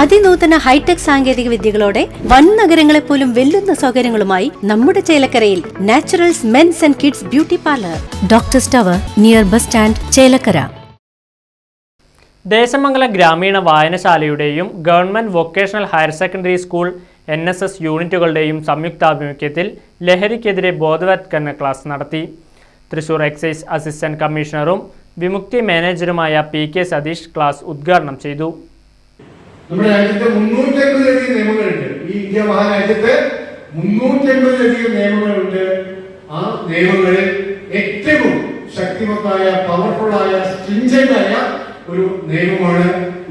അതിനൂതന hi tech സാങ്കേതിക വിദ്യകളോടെ വൻ നഗരങ്ങളെ പോലും വെല്ലുന്ന സൗകര്യങ്ങളുമായി നമ്മുടെ ചേലക്കരയിൽ Naturals men's and kids beauty parlour. Doctor സ്റ്റവർ near bus stand Chelakkara. Desamangalam ഗ്രാമീണ വായനശാലയുടെയും government vocational higher secondary school N S S യൂണിറ്റുകളുടെയും സംയുക്താഭിമുഖ്യത്തിൽ ലഹരിക്കെതിരെ ബോധവത്കരണ ക്ലാസ് നടത്തി. തൃശൂർ എക്സൈസ് അസിസ്റ്റന്റ് കമ്മീഷണറും വിമുക്തി മാനേജറുമായ പി കെ സതീഷ് ക്ലാസ് ഉദ്ഘാടനം ചെയ്തു. നമ്മുടെ രാജ്യത്ത് മുന്നൂറ്റമ്പതിലധികം നിയമങ്ങളുണ്ട്. ഈ ഇന്ത്യ മഹാരാജ്യത്ത് മുന്നൂറ്റമ്പതിലധികം നിയമങ്ങളുണ്ട്. ആ നിയമങ്ങളിൽ ഏറ്റവും ശക്തിമത്തായ പവർഫുള്ളായ സ്ട്രിഞ്ചന്റ് ആയ ഒരു നിയമമാണ്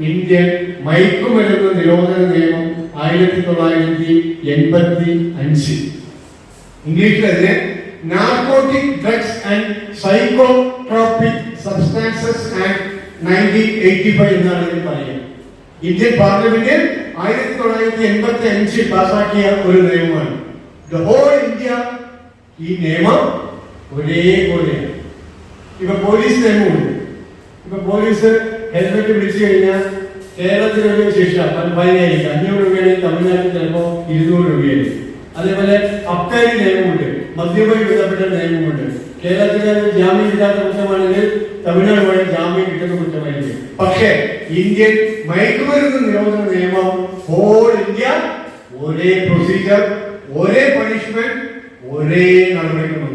ഇന്ത്യൻ മയക്കുമരുന്ന് നിരോധന നിയമം ആയിരത്തി തൊള്ളായിരത്തി എൺപത്തി അഞ്ച് ഇംഗ്ലീഷിൽ narcotic drugs and psychotropic substances act nineteen eighty five എന്നാണ് ഇതിന് പറയുന്നത്. ഇന്ത്യൻ പാർലമെന്റിൽ ആയിരത്തി തൊള്ളായിരത്തി എൺപത്തി അഞ്ചിൽ പാസാക്കിയ ഒരു നിയമമാണ്. ദ ഹോൾ ഇന്ത്യ ഈ നിയമം ഒരേപോലെയാണ്. ഇപ്പൊ പോലീസ് നിയമമുണ്ട്. ഇപ്പൊ പോലീസ് ഹെൽമെറ്റ് പിടിച്ചു കഴിഞ്ഞാൽ കേരളത്തിലൊരു ശിക്ഷ പതിനായിരം അഞ്ഞൂറ് രൂപയാണെങ്കിൽ തമിഴ്നാട്ടിൽ ചിലപ്പോൾ ഇരുന്നൂറ് രൂപയായിരിക്കും അതേപോലെ അബ്കാരി നിയമമുണ്ട്. മദ്യവുമായി ബന്ധപ്പെട്ട നിയമമുണ്ട്. കേരളത്തിലെ ജാമ്യമില്ലാത്ത കുറ്റമാണെങ്കിൽ തമിഴ്നാട് ജാമ്യം കിട്ടുന്ന കുറ്റമായിരിക്കും. പക്ഷേ ഇന്ത്യൻ മയക്കുമരുന്ന് നിരോധന നിയമം ഹോൾ ഇന്ത്യ ഒരേ പ്രൊസീജിയർ ഒരേ പണിഷ്മെന്റ് ഒരേ നടപടിക്രമം.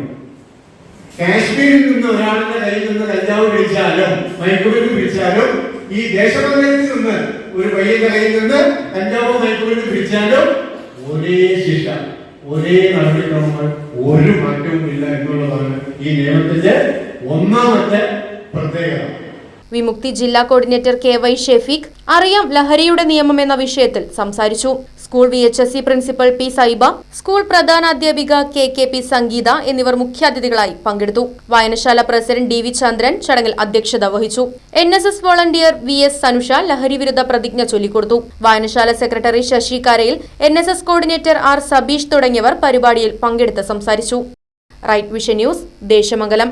കാശ്മീരിൽ നിന്ന് ഒരാളുടെ കയ്യിൽ നിന്ന് കഞ്ചാവ് പിടിച്ചാലും മയക്കുമരുന്ന് പിടിച്ചാലും ഈ ദേശപ്രദേശത്തിൽ നിന്ന് ഒരു പയ്യന്റെ കയ്യിൽ നിന്ന് കഞ്ചാവ് മയക്കുമരുന്ന് പിടിച്ചാലും ഒരേ ശിക്ഷ ഒരേ നടപടിക്രമങ്ങൾ ഒരു മാറ്റവും ഇല്ല എന്നുള്ളതാണ് ഈ നിയമത്തിന്റെ ഒന്നാമത്തെ വിമുക്തി ജില്ലാ കോർഡിനേറ്റർ കെ വൈ ഷെഫീഖ് അറിയാം ലഹരിയുടെ നിയമം എന്ന വിഷയത്തിൽ സംസാരിച്ചു. School V H S C principal P Saiba school പ്രധാനാധ്യാപിക K K P Sangeetha എന്നിവർ മുഖ്യാതിഥികളായി പങ്കെടുത്തു. വായനശാല പ്രസിഡന്റ് ഡി വി ചന്ദ്രൻ ചടങ്ങിൽ അധ്യക്ഷത വഹിച്ചു. N S S volunteer V S Sanusha ലഹരി വിരുദ്ധ പ്രതിജ്ഞ ചൊല്ലിക്കൊടുത്തു. വായനശാല സെക്രട്ടറി ശശി കരയിൽ N S S coordinator R Sabeesh തുടങ്ങിയവർ പരിപാടിയിൽ പങ്കെടുത്ത് സംസാരിച്ചു. Right vision news Desamangalam.